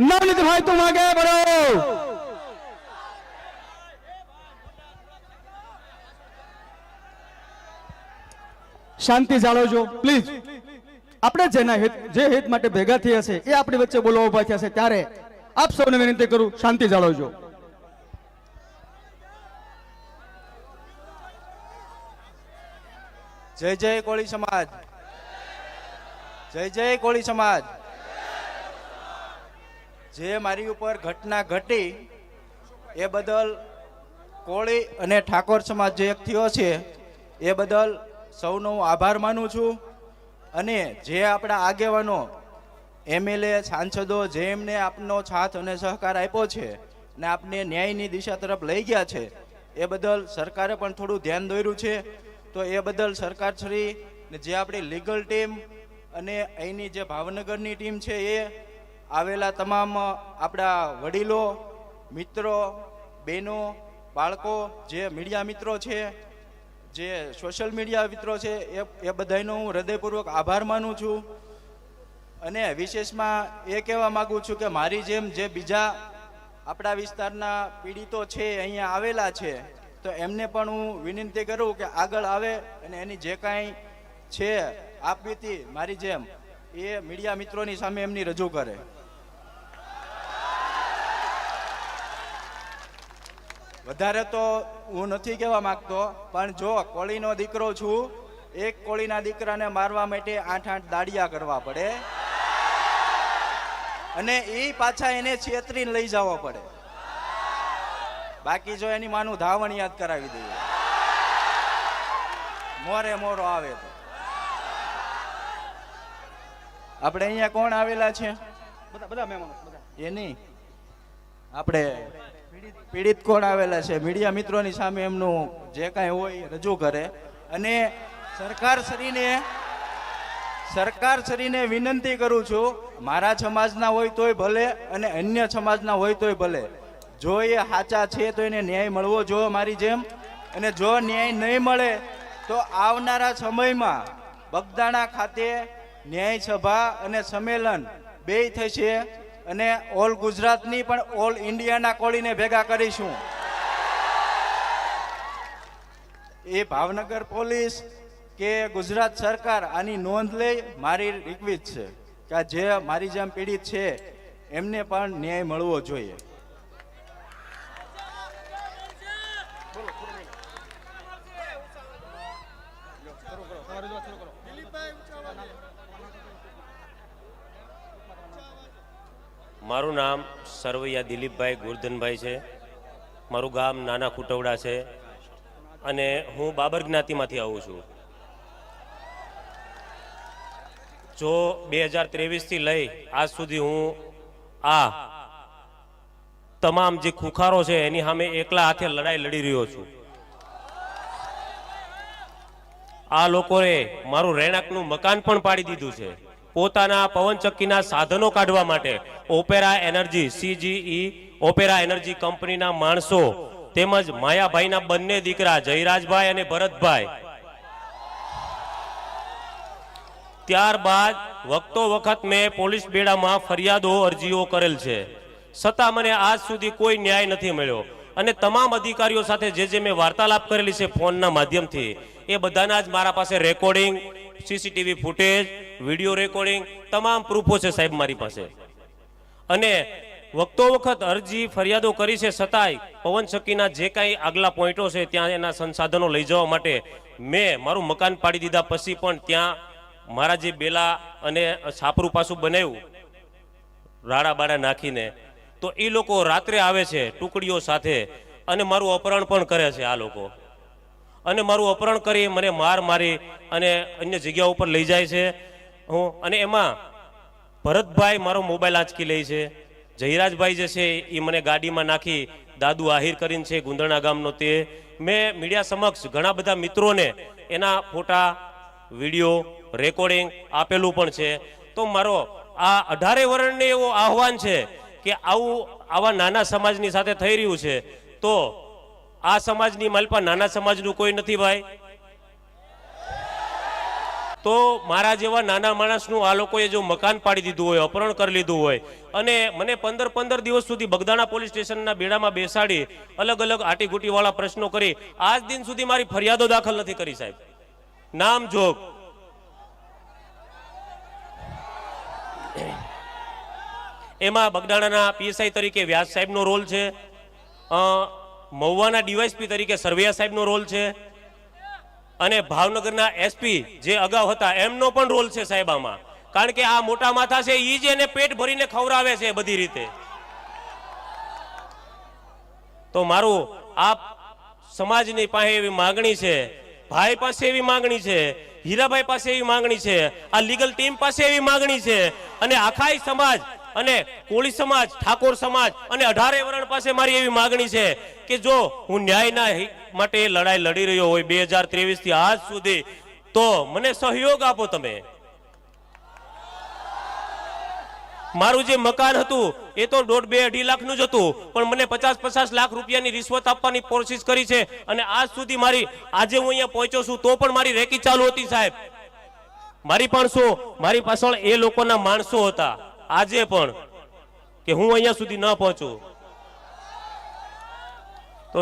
નવનીત ભાઈ, તું આગે બઢો શાંતિ જાળવજો, પ્લીઝ. આપણે જેના હિત, જે હિત માટે ભેગા થયા છે, એ આપણી વચ્ચે બોલવા ઊભા થયા છે, ત્યારે આપ સૌને વિનંતી કરું, શાંતિ જાળવજો. જય જય કોળી સમાજ. જય જય કોળી સમાજ. જે મારી ઉપર ઘટના ઘટી, એ બદલ કોળી અને ઠાકોર સમાજ જે થયો છે, એ બદલ સૌનો હું આભાર માનું છું. અને જે આપણા આગેવાનો એમએલએ સાંસદો, જે એમને આપનો સાથ અને સહકાર આપ્યો છે ને આપને ન્યાયની દિશા તરફ લઈ ગયા છે, એ બદલ સરકારે પણ થોડું ધ્યાન દોર્યું છે. તો એ બદલ સરકાર શ્રી ને જે આપણી લીગલ ટીમ અને અહીંની જે ભાવનગરની ટીમ છે એ આવેલા તમામ આપણા વડીલો, મિત્રો, બહેનો, બાળકો, જે મીડિયા મિત્રો છે, જે સોશિયલ મીડિયા મિત્રો છે, એ એ બધાનો હું હૃદયપૂર્વક આભાર માનું છું. અને વિશેષમાં એ કહેવા માગું છું કે મારી જેમ જે બીજા આપણા વિસ્તારના પીડિતો છે, અહીંયા આવેલા છે, તો એમને પણ હું વિનંતી કરું કે આગળ આવે અને એની જે કાંઈ છે, આપવીતી મારી જેમ એ મીડિયા મિત્રોની સામે એમની રજૂ કરે. વધારે તો હું નથી કહેવા માંગતો પણ જો કોળીનો દીકરો છું એક કોળીના દીકરાને મારવા માટે આઠ આઠ દાડિયા કરવા પડે. અને એ પાછા એને છેતરીને લઈ જવો પડે. બાકી જો એની માનું ધાવણ યાદ કરાવી દઈએ. મોરે મોરો આવે તો. આપણે અહીંયા કોણ આવેલા છે? બધા બધા મહેમાનો બધા. એ નહીં આપણે પીડિત કોણ આવેલા છે? મીડિયા મિત્રોની સામે એમનું જે કાંઈ હોય એ રજૂ કરે. અને સરકાર શ્રીને સરકાર શ્રીને વિનંતી કરું છું, મારા સમાજના હોય તોય ભલે અને અન્ય સમાજના હોય તોય ભલે. જો એ સાચા છે તો એને ન્યાય મળવો જોઈએ મારી જેમ. અને જો ન્યાય નહીં મળે તો આવનારા સમયમાં બગદાણા ખાતે ન્યાય સભા અને સંમેલન બેય થશે. અને ઓલ ગુજરાતની પણ ઓલ ઇન્ડિયાના કોળીને ભેગા કરીશું. એ ભાવનગર પોલીસ કે ગુજરાત સરકાર આની નોંધ લે, મારી રિક્વેસ્ટ છે કે જે મારી જેમ પીડિત છે, એમને પણ ન્યાય મળવો જોઈએ. મારું નામ સરવૈયા દિલીપભાઈ ગોરધનભાઈ છે. મારું ગામ નાના કુટવડા છે અને હું બાબર જ્ઞાતિમાંથી આવું છું. જો બે હજાર ત્રેવીસથી લઈ આજ સુધી હું આ તમામ જે ખુખારો છે એની સામે એકલા હાથે લડાઈ લડી રહ્યો છું. આ લોકોએ મારું રહેણાંકનું મકાન પણ પાડી દીધું છે. પોતાના પવનચક્કીના સાધનો કાઢવા માટે Opera Energy CGE Opera Energy કંપનીના માણસો તેમજ માયાભાઈના બંને દીકરા જયરાજભાઈ અને ભરતભાઈ. ત્યારબાદ વખતો વખત મેં પોલીસ બેડામાં ફરિયાદો અરજીઓ કરેલ છે. છતાં મને આજ સુધી કોઈ ન્યાય નથી મળ્યો અને તમામ અધિકારીઓ સાથે જે જે મેં વાર્તાલાપ કરેલી છે ફોનના માધ્યમથી, એ બધાના જ મારા પાસે recording CCTV footage, video recording, તમામ પ્રૂફો છે સાહેબ મારી પાસે. અને વખતો વખત અરજી ફરિયાદો કરી છે છતાંય પવન ચક્કીના જે કાંઈ આગલા પોઈન્ટો છે ત્યાં એના સંસાધનો લઈ જવા માટે મેં મારું મકાન પાડી દીધા પછી પણ ત્યાં મારા જે બેલા અને છાપરું પાછું બનાવ્યું રાડા બાડા નાખીને, તો એ લોકો રાત્રે આવે છે ટુકડીઓ સાથે અને મારું અપહરણ પણ કરે છે આ લોકો. અને મારું અપહરણ કરી, મને માર મારી અને અન્ય જગ્યા ઉપર લઈ જાય છે. હું, અને એમાં ભરતભાઈ મારો મોબાઈલ આંચકી લે છે. જયરાજભાઈ જે છે, એ મને ગાડીમાં નાખી દાદુ આહિર કરીને છે, ગુંદરણા ગામનો તે. મેં મીડિયા સમક્ષ ઘણા બધા મિત્રોને એના ફોટા, વીડિયો, રેકોર્ડિંગ આપેલું પણ છે. તો મારો આ અઢારે વર્ણને એવો આહવાન છે કે આવું આવા નાના સમાજની સાથે થઈ રહ્યું છે. તો આ સમાજની માલપા નાના સમાજનું કોઈ નથી ભાઈ. તો મારા જેવા નાના માણસનું આ લોકોએ જો મકાન પાડી દીધું હોય, અપહરણ કરી લીધું હોય, અને મને પંદર પંદર દિવસ સુધી બગદાણા પોલીસ સ્ટેશનના બેડામાં બેસાડી અલગ અલગ આટીઘૂટીવાળા પ્રશ્નો કરી, આજ દિન સુધી મારી ફરિયાદો દાખલ નથી કરી સાહેબ. નામ જોગ. એમાં બગદાણાના પીએસઆઈ તરીકે વ્યાસ સાહેબનો રોલ છે. મહુવાના ડીવાયસપી તરીકે સરવૈયા સાહેબનો રોલ છે અને ભાવનગરના એસપી જે અગાઉ હતા, એમનો પણ રોલ છે સાહેબ કારણ કે આ મોટા માથા છે એ જ એને પેટ ભરીને ખવડાવે છે બધી રીતે. તો મારું આ સમાજની પાસે એવી માંગણી છે, ભાઈ પાસે એવી માંગણી છે, હીરાભાઈ પાસે એવી માંગણી છે, આ લીગલ ટીમ પાસે એવી માંગણી છે, અને આખાઈ સમાજ અને કોળી સમાજ, ઠાકોર સમાજ અને અઢારે વરણ પાસે મારી એવી માગણી છે કે જો હું ન્યાયના માટે લડાઈ લડી રહ્યો હોય બે હજાર આજ સુધી, તો મને સહયોગ આપો તમે. મારું જે મકાન હતું, એ તો દોઢ બે અઢી લાખનું જ હતું, પણ મને પચાસ પચાસ લાખ રૂપિયાની રિશ્વત આપવાની કોશિશ કરી છે અને આજ સુધી મારી, આજે હું અહીંયા પહોંચ્યો છું, તો પણ મારી રેકી ચાલુ હતી સાહેબ. મારી પણ શું, મારી પાછળ એ લોકોના માણસો હતા. આજે પણ કે હું અહીંયા સુધી ન પહોંચું. તો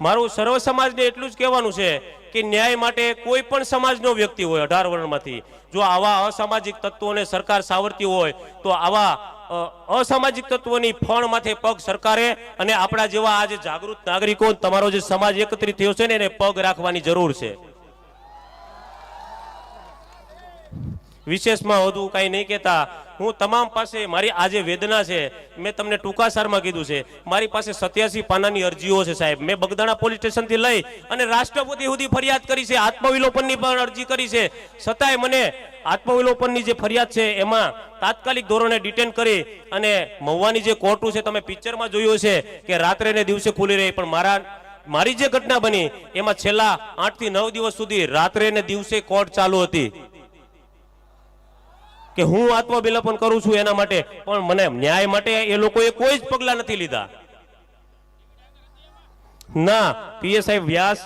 મારું સર્વ સમાજને એટલું જ કહેવાનું છે કે ન્યાય માટે કોઈ પણ સમાજનો વ્યક્તિ હોય અઢાર વર્ણમાંથી, જો આવા અસામાજિક તત્વોને સરકાર સાવરતી હોય, તો આવા અસામાજિક તત્વોની ફણ માથે પગ સરકારે અને આપણા જેવા આજે જાગૃત નાગરિકો, તમારો જે સમાજ એકત્રિત થયો છે ને એને પગ રાખવાની જરૂર છે. વિશેષમાં વધુ કાંઈ નહીં કહેતા. હું તમામ પાસે, મારી આ જે વેદના છે, મેં તમને ટૂંકાસારમાં કીધું છે. મારી પાસે સત્યાસી પાનાની અરજીઓ છે સાહેબ. મેં બગદાણા પોલીસ સ્ટેશનથી લઈ અને રાષ્ટ્રપતિ સુધી ફરિયાદ કરી છે, આત્મવિલોપનની પણ અરજી કરી છે. છતાંય મને આત્મવિલોપનની જે ફરિયાદ છે, એમાં તાત્કાલિક ધોરણે ડિટેન કરી અને મહુવાની જે કોર્ટું છે, તમે પિક્ચરમાં જોયું છે કે રાત્રે ને દિવસે ખુલી રહી. પણ મારા, મારી જે ઘટના બની, એમાં છેલ્લા આઠથી નવ દિવસ સુધી રાત્રે ને દિવસે કોર્ટ ચાલુ હતી. કે હું આત્મવિલોપન કરું છું એના માટે, પણ મને ન્યાય માટે એ લોકોએ કોઈ જ પગલા નથી લીધા. ના પીએસઆઈ વ્યાસ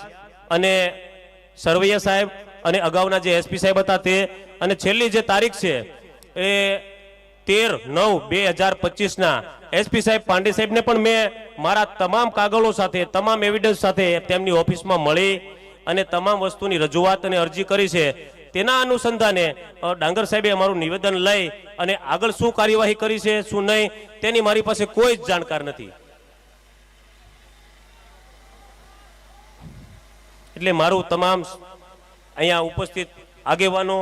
અને સરવૈયા સાહેબ અને અગાઉના જે એસપી સાહેબ હતા તે, અને છેલ્લી જે તારીખ છે એ તેર નવ બે હજાર પચીસના એસપી સાહેબ પાંડે સાહેબને પણ મેં મારા તમામ કાગળો સાથે, તમામ એવિડન્સ સાથે તેમની ઓફિસમાં મળી અને તમામ વસ્તુની રજૂઆત અને અરજી કરી છે. તેના અનુસંધાને ડાંગર સાહેબે અમારું નિવેદન લઈ અને આગળ શું કાર્યવાહી કરી છે, શું નહીં, તેની મારી પાસે કોઈ જ જાણકાર નથી. એટલે મારું તમામ અહીંયા ઉપસ્થિત આગેવાનો,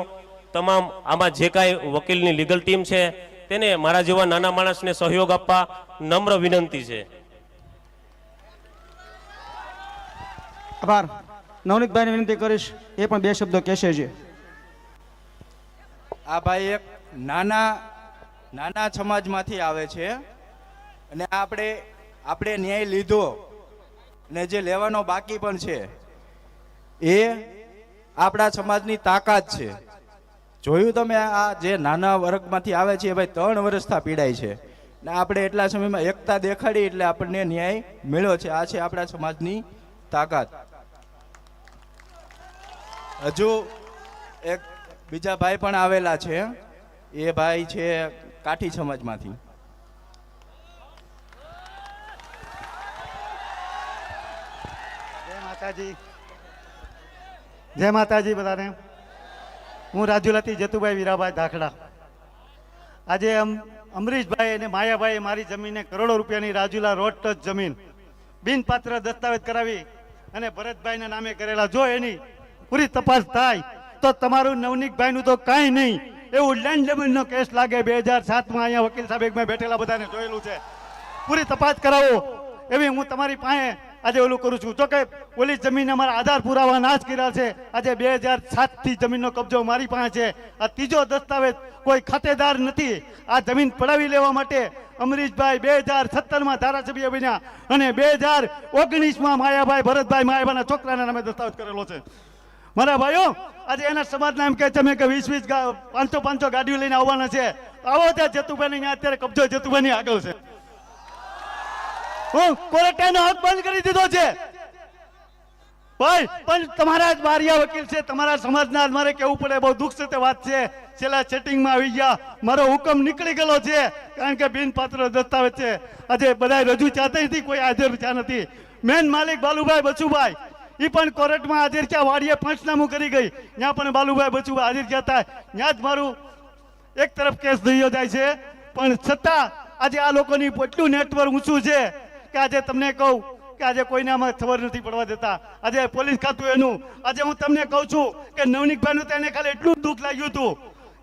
તમામ આમાં જે કાંઈ વકીલની લીગલ ટીમ છે, તેને મારા જેવા નાના માણસને સહયોગ આપવા નમ્ર વિનંતી છે. આભાર. નવનીતભાઈને વિનંતી કરીશ, એ પણ બે શબ્દો કહેશે છે આ ભાઈ એક નાના નાના સમાજમાંથી આવે છે. અને આપણે આપણે ન્યાય લીધો. અને જે લેવાનો બાકી પણ છે, એ આપણા સમાજની તાકાત છે. જોયું તમે આ જે નાના વર્ગમાંથી આવે છે, એ ભાઈ ત્રણ વર્ષથી પીડાય છે. ને આપણે એટલા સમયમાં એકતા દેખાડી એટલે આપણને ન્યાય મળ્યો છે. આ છે આપણા સમાજની તાકાત. હજુ એક બીજા ભાઈ પણ આવેલા છે. એ ભાઈ છે કાઠી સમાજમાંથી. જય માતાજી. જય માતાજી બધાને. હું રાજુલાથી જતુભાઈ વીરાભાઈ દાખલા આજે અમ, અમરીશભાઈ અને માયાભાઈ મારી જમીનને કરોડો રૂપિયાની રાજુલા રોડ ટચ જમીન બિનપાત્ર દસ્તાવેજ કરાવી અને ભરતભાઈના નામે કરેલા. જો એની પૂરી તપાસ થાય તો તમારું નવનીકભાઈનું તો કાંઈ નહીં. એવું લેન્ડ જમીનનો કેસ લાગે બે હજાર સાતમાં અહીંયા વકીલ સાહેબ મેં બેઠેલા બધાને જોયેલું છે. પૂરી તપાસ કરાવો. એવી હું તમારી પાસે આજે ઓલું કરું છું. જો કે ઓલી જમીન અમારા આધાર પુરાવા નાશ કર્યા છે. આજે બે હજાર સાતથી જમીનનો કબજો મારી પાસે છે. આ ત્રીજો દસ્તાવેજ કોઈ ખાતેદાર નથી. આ જમીન પડાવી લેવા માટે અમરીશભાઈ બે હજાર સત્તરમાં ધારાસભ્ય બન્યા અને બે હજાર ઓગણીસમાં માયાભાઈ ભરતભાઈ માયાભાઈના છોકરાના નામે દસ્તાવેજ કરેલો છે. મારા ભાઈઓ, આજે એના સમાજના એમ કહે છે મેં કે વીસ વીસ પાંચસો પાંચસો ગાડીઓ લઈને આવવાના છે આવો ત્યાં જતુભાઈ અહીંયા અત્યારે કબજો જતુભાઈની આગળ છે. હું ક્વોરન્ટાઇનનો હક બંધ કરી દીધો છે. ભાઈ, પણ તમારા જ બારિયા વકીલ છે, તમારા સમાજના મારે કેવું પડે, બહુ દુઃખ સાથે વાત છે. છેલ્લા સેટિંગમાં આવી ગયા. મારો હુકમ નીકળી ગયેલો છે, કારણ કે બિનપાત્ર દસ્તાવેજ છે. આજે બધા રજૂ ચાતે નથી કોઈ હાજર ચા નથી. મેન માલિક બાલુભાઈ બચુભાઈ. એ પણ કોર્ટમાં હાજર થયા વાડીએ પંચનામું કરી ગઈ. ત્યાં પણ બાલુભાઈ બચુભાઈ હાજર થયા હતા. ત્યાં જ મારું એક તરફ કેસ દઈયો જાય છે. પણ છતાં આજે આ લોકોની એટલું નેટવર્ક ઊંચું છે કે આજે તમને કહું કે આજે કોઈને આમાં ખબર નથી પડવા દેતા. આજે પોલીસ ખાતું એનું. આજે હું તમને કહું છું કે નવનીકભાઈનું તેને ખાલી એટલું દુઃખ લાગ્યું હતું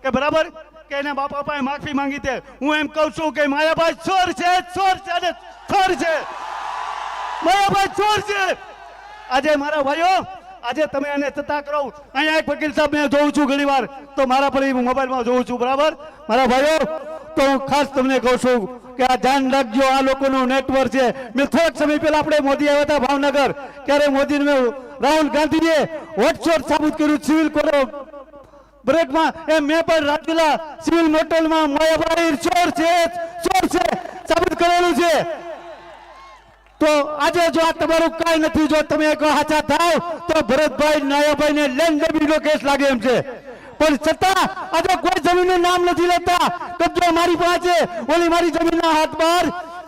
કે બરાબર? કે એના બાપા પાસે માફી માંગી તે. હું એમ કહું છું કે માયાભાઈ ચોર છે ચોર છે, અને ચોર છે. માયાભાઈ ચોર છે. આજે મારા ભાઈઓ, આજે તમે એને છતાં કરો. અહીંયા એક વકીલ સાહેબ મેં જોઉં છું ઘણી વાર તો મારા પર મોબાઈલમાં જોઉં છું, બરાબર? મારા ભાઈઓ, તો હું ખાસ તમને કહું છું કે આ ધ્યાન રાખજો, આ લોકોનું નેટવર્ક છે. મેં થોડાક સમય પહેલા આપણે મોદી આવ્યા હતા ભાવનગર. ત્યારે મોદીને મેં રાહુલ ગાંધીએ વોટશોટ સાબિત કર્યું સિવિલ કોડો બ્રેકમાં. એ મેં પણ રાજુલા સિવિલ મોટેલમાં માયાભાઈ ચોર છે ચોર છે, સાબિત કરેલું છે. તો આજે જો આ તમારું કઈ નથી, જો તમે હાચા થાવ, તો ભરતભાઈ નાયાભાઈ ને લેન દેવીનો કેસ લાગે એમ છે. પણ છતાં આજે કોઈ જમીનનું નામ નથી લેતા. કબજો મારી પાસે, ઓલી મારી જમીનના હાથ બહાર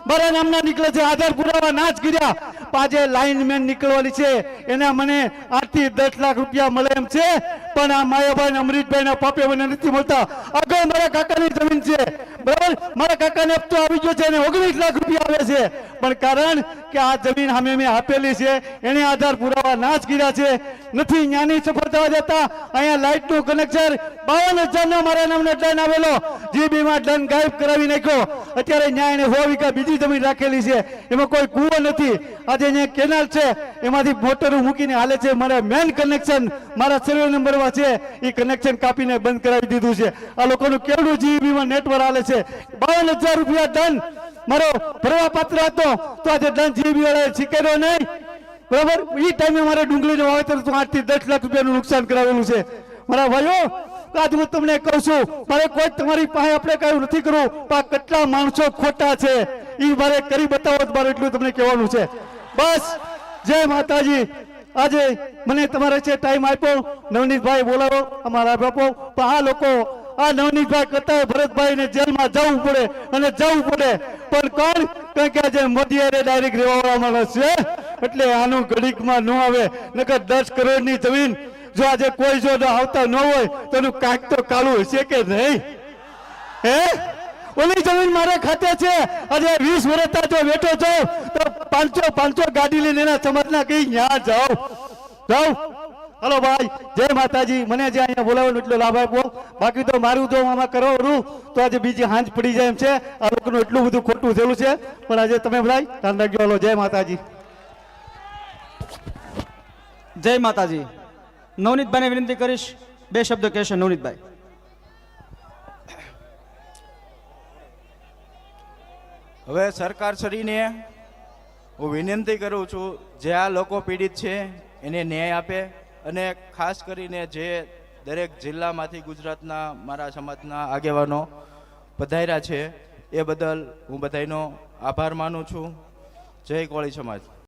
મારા નામના નીકળે છે આધાર પુરાવા ના જ કર્યા આજે લાઇનમેન નીકળવાની છે. એના મને આઠથી દસ લાખ રૂપિયા મળે એમ છે. પણ આ માયાભાઈ અમરીતભાઈ ના પાપે મને નથી મળતા. આગળ મારા કાકાની જમીન છે. બરાબર? મારા કાકાને હપ્તો આવી ગયો છે અને ઓગણીસ લાખ રૂપિયા આવે છે. પણ કારણ કે આ જમીન અમે મેં આપેલી છે. એને આધાર પુરાવા ના જ કર્યા છે. નથી જ્ઞાની સફળતા જતા અહીંયા લાઇટનું કનેક્શન બાવન હજાર નો મારા નામનો ડન આવેલો. જીબીમાં દંડ ગાયબ કરાવી નાખ્યો. અત્યારે ન્યાય ને સો વીઘા બીજી જમીન રાખેલી છે. એમાં કોઈ કૂવો નથી. આજે અહીંયા કેનાલ છે. એમાંથી મોટરો મૂકીને હાલે છે. મારા મેન કનેક્શન મારા સર્વે નંબરમાં છે. એ કનેક્શન કાપીને બંધ કરાવી દીધું છે. આ લોકોનું કેવડું જીબીમાં નેટવર્ક હાલે છે. બાવન હજાર રૂપિયા દંડ મારો ભરવા પાત્ર હતો, તો આજે દંડ જીબી વાળાએ સ્વીકાર્યો નહીં. બરાબર? એ ટાઈમે મારે ડુંગળીનું વાવેતર આઠથી દસ લાખ રૂપિયાનું નુકસાન કરાવેલું છે. મારા ભાઈઓ આજ હું તમને કહું છું, મારે કોઈ તમારી પાસે આપણે કયું નથી કરવું, પણ કેટલા માણસો ખોટા છે. એ મારે કરી બતાવો મારે એટલું તમને કહેવાનું છે. બસ, જય માતાજી. આજે મને તમારે છે ટાઈમ આપ્યો, નવનીતભાઈ બોલાવો, અમારા બાપો. પણ આ લોકો, આ નવનીતભાઈ કરતા ભરતભાઈ ને જેલમાં જવું પડે અને જવું પડે. પણ કોણ કારણ કે આજે મોદી અરે ડાયરેક્ટ રહેવા માણસ છે. એટલે આનું ઘડીકમાં ન આવે, નકર દસ કરોડની જમીન જો આજે કોઈ જો આવતા ન હોય, તો એનું કાંઈક તો કાળું હશે કે નહીં? હે? ઓલી જમીન મારા ખાતે છે. આજે વીસ વર્ષ જો બેઠો છો, તો પાંચસો પાંચસો ગાડી લઈને એના સમાજના કઈ ન્યા જાઓ? જાઓ? હલો ભાઈ જય માતાજી. મને જે અહીંયા બોલાવવાનો એટલો લાભ આપ્યો બાકી તો મારું જો આમાં કરવાનું તો આજે બીજી હાંજ પડી જાય એમ છે. આ લોકોનું એટલું બધું ખોટું થયેલું છે. પણ આજે તમે ભાઈ ધ્યાન રાખજો. હલો જય માતાજી. જય માતાજી. નવનીતભાઈને વિનંતી કરીશ. બે શબ્દ કહેશે નવનીતભાઈ. હવે સરકાર શ્રીને હું વિનંતી કરું છું જે આ લોકો પીડિત છે એને ન્યાય આપે. અને ખાસ કરીને જે દરેક જિલ્લામાંથી ગુજરાતના મારા સમાજના આગેવાનો પધાર્યા છે, એ બદલ હું બધાનો આભાર માનું છું. જય કોળી સમાજ.